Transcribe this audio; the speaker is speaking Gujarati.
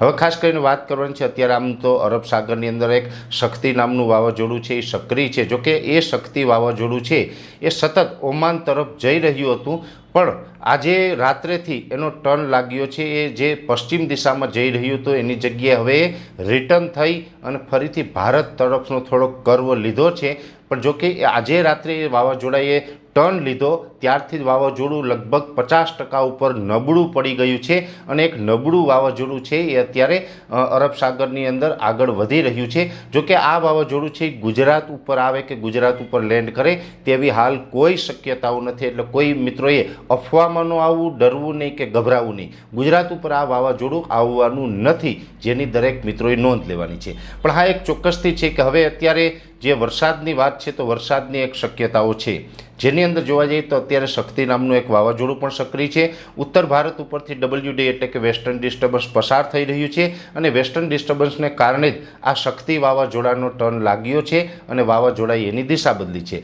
હવે ખાસ કરીને વાત કરવાની છે, અત્યારે આમ તો અરબ સાગરની અંદર એક શક્તિ નામનું વાવાઝોડું છે, એ સક્રિય છે. જોકે એ શક્તિ વાવાઝોડું છે, એ સતત ઓમાન તરફ જઈ રહ્યું હતું. પણ આજે રાત્રેથી એનો ટર્ન લાગ્યો છે, એ જે પશ્ચિમ દિશામાં જઈ રહ્યું હતું, એની જગ્યાએ હવે રિટર્ન થઈ અને ફરીથી ભારત તરફનો થોડોક કર્વ લીધો છે. પણ જોકે આજે રાત્રે એ વાવાઝોડાએ ટર્ન લીધો, ત્યારથી જ વાવાઝોડું લગભગ પચાસ ટકા ઉપર નબળું પડી ગયું છે અને એક નબળું વાવાઝોડું છે, એ અત્યારે અરબસાગરની અરબ સાગરની અંદર આગળ વધી રહ્યું છે. જોકે આ વાવાઝોડું છે ગુજરાત ઉપર આવે કે ગુજરાત ઉપર લેન્ડ કરે, તેવી હાલ કોઈ શક્યતાઓ નથી. એટલે કોઈ મિત્રોએ અફવામાં ન આવવું, ડરવું નહીં કે ગભરાવું નહીં. ગુજરાત ઉપર આ વાવાઝોડું આવવાનું નથી, જેની દરેક મિત્રોએ નોંધ લેવાની છે. પણ હા, એક ચોક્કસથી છે કે હવે અત્યારે જે વરસાદની વાત છે, તો વરસાદની એક શક્યતાઓ છે. જેની અંદર જોવા જઈએ તો અત્યારે શક્તિ નામનું એક વાવાઝોડું પણ સક્રિય છે. ઉત્તર ભારત ઉપરથી ડબલ્યુડી એટલે કે વેસ્ટર્ન ડિસ્ટર્બન્સ પસાર થઈ રહ્યું છે અને વેસ્ટર્ન ડિસ્ટર્બન્સને કારણે જ આ શક્તિ વાવાઝોડાનો ટર્ન લાગ્યો છે અને વાવાઝોડાએ એની દિશા બદલી છે.